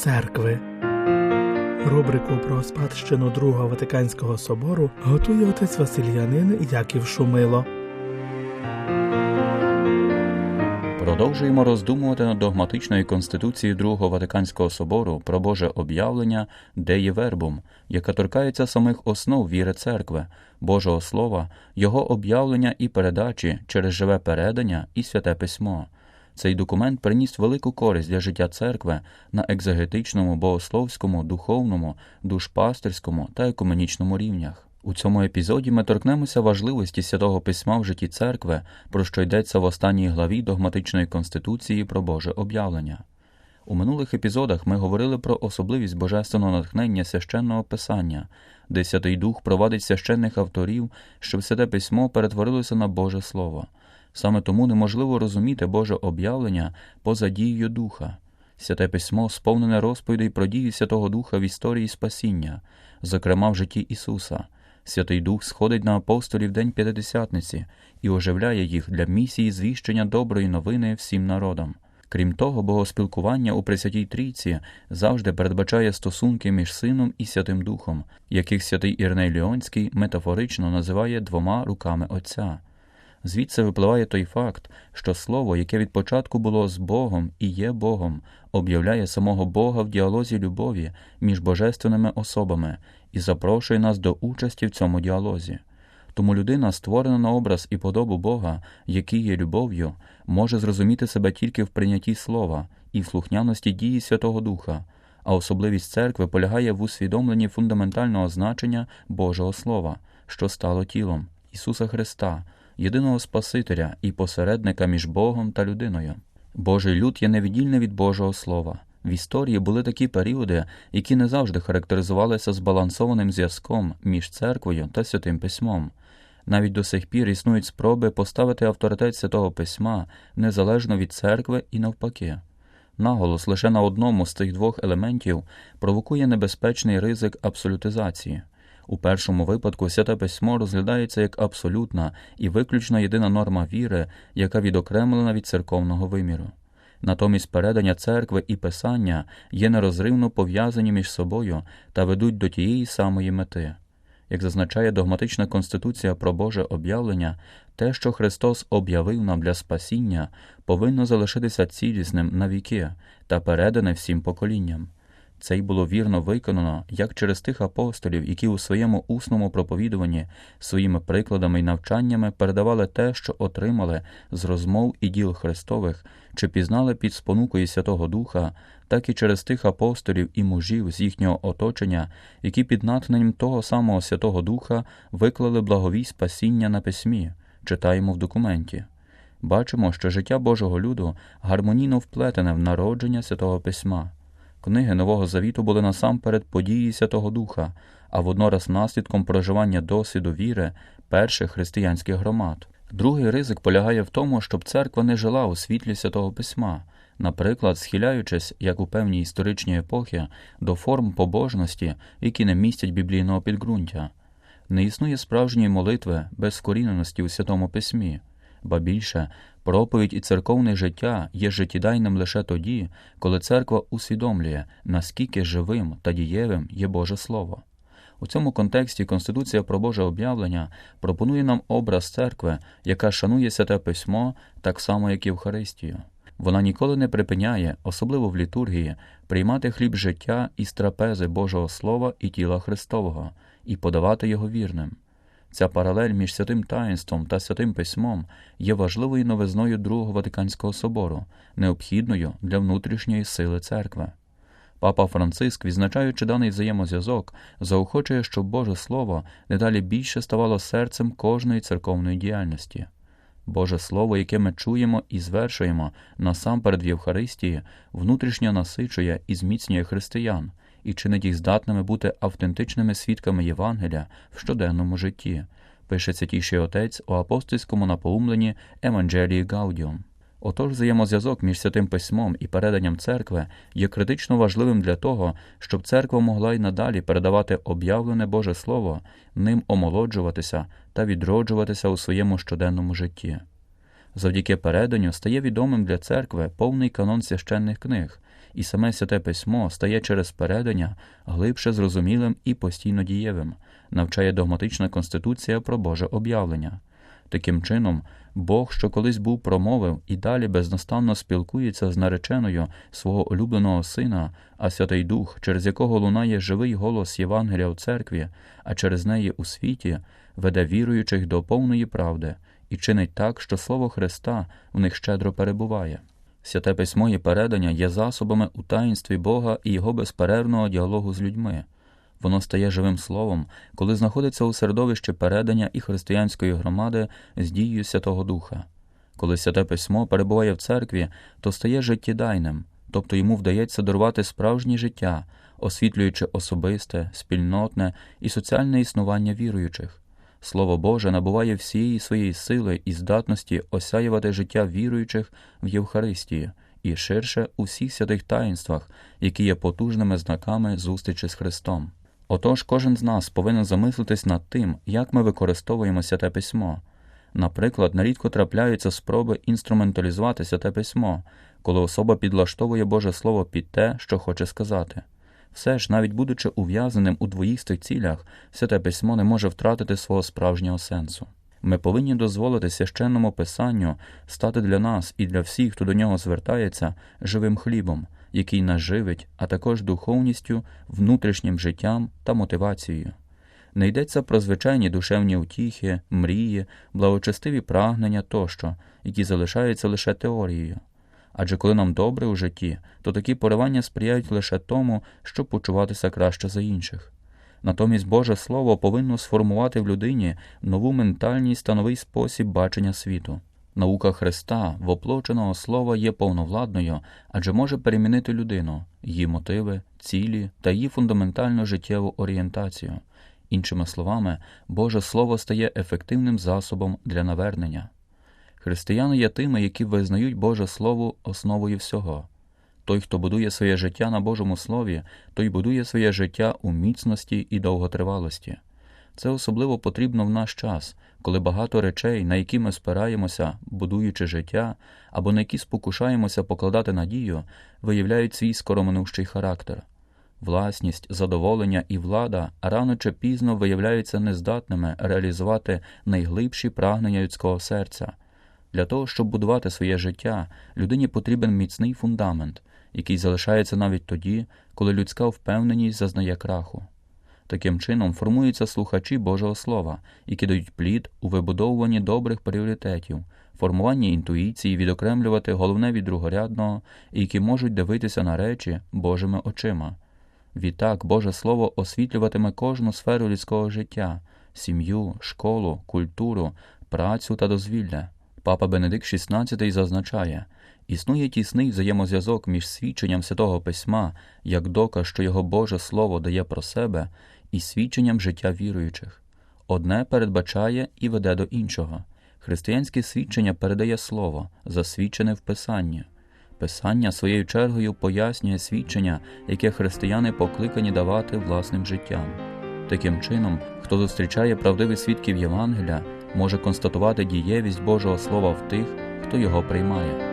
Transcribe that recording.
церкви. Рубрику про спадщину Другого Ватиканського собору готує отець Васильянин Яків Шумило. Продовжуємо роздумувати над догматичною конституцією Другого Ватиканського собору про Боже об'явлення Деї Вербум, яка торкається самих основ віри церкви, Божого Слова, Його об'явлення і передачі через живе передання і святе письмо. Цей документ приніс велику користь для життя церкви на екзегетичному, богословському, духовному, душпастерському та екуменічному рівнях. У цьому епізоді ми торкнемося важливості святого письма в житті церкви, про що йдеться в останній главі догматичної конституції про Боже об'явлення. У минулих епізодах ми говорили про особливість божественного натхнення священного писання, де Святий Дух провадить священних авторів, щоб святе письмо перетворилося на Боже Слово. Саме тому неможливо розуміти Боже об'явлення поза дією Духа. Святе письмо сповнене розповідей про дії Святого Духа в історії спасіння, зокрема в житті Ісуса. Святий Дух сходить на апостолів День П'ятидесятниці і оживляє їх для місії звіщення доброї новини всім народам. Крім того, богоспілкування у Пресвятій Трійці завжди передбачає стосунки між Сином і Святим Духом, яких святий Ірней Ліонський метафорично називає двома руками Отця. Звідси випливає той факт, що Слово, яке від початку було з Богом і є Богом, об'являє самого Бога в діалозі любові між божественними особами і запрошує нас до участі в цьому діалозі. Тому людина, створена на образ і подобу Бога, який є любов'ю, може зрозуміти себе тільки в прийнятті слова і в слухняності дії Святого Духа, а особливість церкви полягає в усвідомленні фундаментального значення Божого Слова, що стало тілом Ісуса Христа, єдиного Спасителя і посередника між Богом та людиною. Божий люд є невіддільне від Божого Слова. В історії були такі періоди, які не завжди характеризувалися збалансованим зв'язком між церквою та святим письмом. Навіть до сих пір існують спроби поставити авторитет святого письма незалежно від церкви і навпаки. Наголос лише на одному з цих двох елементів провокує небезпечний ризик абсолютизації. У першому випадку святе письмо розглядається як абсолютна і виключно єдина норма віри, яка відокремлена від церковного виміру. Натомість передання церкви і писання є нерозривно пов'язані між собою та ведуть до тієї самої мети. Як зазначає догматична конституція про Боже об'явлення, те, що Христос об'явив нам для спасіння, повинно залишитися цілісним на віки та передане всім поколінням. Це й було вірно виконано як через тих апостолів, які у своєму усному проповідуванні своїми прикладами і навчаннями передавали те, що отримали з розмов і діл Христових, чи пізнали під спонукою Святого Духа, так і через тих апостолів і мужів з їхнього оточення, які під натхненням того самого Святого Духа виклали благовій спасіння на письмі, читаємо в документі. Бачимо, що життя Божого люду гармонійно вплетене в народження Святого Письма. Книги Нового Завіту були насамперед події Святого Духа, а воднораз наслідком проживання досвіду віри перших християнських громад. Другий ризик полягає в тому, щоб церква не жила у світлі Святого Письма, наприклад, схиляючись, як у певній історичній епохи, до форм побожності, які не містять біблійного підґрунтя. Не існує справжньої молитви без вкоріненості у Святому Письмі, ба більше Проповідь і церковне життя є життєдайним лише тоді, коли церква усвідомлює, наскільки живим та дієвим є Боже Слово. У цьому контексті Конституція про Боже об'явлення пропонує нам образ церкви, яка шанує святе письмо так само, як і Евхаристію. Вона ніколи не припиняє, особливо в літургії, приймати хліб життя із трапези Божого Слова і тіла Христового і подавати його вірним. Ця паралель між святим таїнством та святим письмом є важливою новизною Другого Ватиканського собору, необхідною для внутрішньої сили церкви. Папа Франциск, відзначаючи даний взаємозв'язок, заохочує, щоб Боже Слово недалі більше ставало серцем кожної церковної діяльності. Боже Слово, яке ми чуємо і звершуємо насамперед в Євхаристії, внутрішньо насичує і зміцнює християн, і чинить їх здатними бути автентичними свідками Євангелія в щоденному житті, пише святіший отець у апостольському напоумленні Евангелії Гаудіум. Отож, взаємозв'язок між святим письмом і переданням церкви є критично важливим для того, щоб церква могла й надалі передавати об'явлене Боже Слово, ним омолоджуватися та відроджуватися у своєму щоденному житті. Завдяки переданню стає відомим для церкви повний канон священних книг, і саме святе письмо стає через передання глибше зрозумілим і постійно дієвим, навчає догматична конституція про Боже об'явлення. Таким чином, Бог, що колись був промовив і далі безнастанно спілкується з нареченою свого улюбленого сина, а Святий Дух, через якого лунає живий голос Євангелія у церкві, а через неї у світі, веде віруючих до повної правди і чинить так, що Слово Христа в них щедро перебуває. Святе письмо і передання є засобами у таїнстві Бога і його безперервного діалогу з людьми. Воно стає живим словом, коли знаходиться у середовищі передання і християнської громади з дією Святого Духа. Коли святе письмо перебуває в церкві, то стає життєдайним, тобто йому вдається дарувати справжнє життя, освітлюючи особисте, спільнотне і соціальне існування віруючих. Слово Боже набуває всієї своєї сили і здатності осяювати життя віруючих в Євхаристії і ширше у всіх святих таїнствах, які є потужними знаками зустрічі з Христом. Отож, кожен з нас повинен замислитись над тим, як ми використовуємо святе письмо. Наприклад, нерідко трапляються спроби інструменталізувати святе письмо, коли особа підлаштовує Боже Слово під те, що хоче сказати. Все ж, навіть будучи ув'язаним у двоїстих цілях, святе письмо не може втратити свого справжнього сенсу. Ми повинні дозволити священному писанню стати для нас і для всіх, хто до нього звертається, живим хлібом, який нас живить, а також духовністю, внутрішнім життям та мотивацією. Не йдеться про звичайні душевні утіхи, мрії, благочестиві прагнення тощо, які залишаються лише теорією. Адже коли нам добре у житті, то такі поривання сприяють лише тому, щоб почуватися краще за інших. Натомість Боже Слово повинно сформувати в людині нову ментальність та новий спосіб бачення світу. Наука Христа, воплоченого Слова, є повновладною, адже може перемінити людину, її мотиви, цілі та її фундаментальну життєву орієнтацію. Іншими словами, Боже Слово стає ефективним засобом для навернення. Християни є тими, які визнають Боже Слово основою всього. Той, хто будує своє життя на Божому Слові, той будує своє життя у міцності і довготривалості. Це особливо потрібно в наш час, коли багато речей, на які ми спираємося, будуючи життя, або на які спокушаємося покладати надію, виявляють свій скороминущий характер. Власність, задоволення і влада рано чи пізно виявляються нездатними реалізувати найглибші прагнення людського серця. Для того, щоб будувати своє життя, людині потрібен міцний фундамент, який залишається навіть тоді, коли людська впевненість зазнає краху. Таким чином формуються слухачі Божого Слова, які дають плід у вибудовуванні добрих пріоритетів, формуванні інтуїції, відокремлювати головне від другорядного і які можуть дивитися на речі Божими очима. Відтак, Боже Слово освітлюватиме кожну сферу людського життя сім'ю, школу, культуру, працю та дозвілля. Папа Бенедикт XVI зазначає, існує тісний взаємозв'язок між свідченням Святого Письма як доказ, що його Боже Слово дає про себе, і свідченням життя віруючих. Одне передбачає і веде до іншого. Християнське свідчення передає слово, засвідчене в Писанні. Писання своєю чергою пояснює свідчення, яке християни покликані давати власним життям. Таким чином, хто зустрічає правдивих свідків Євангелія, може констатувати дієвість Божого Слова в тих, хто його приймає.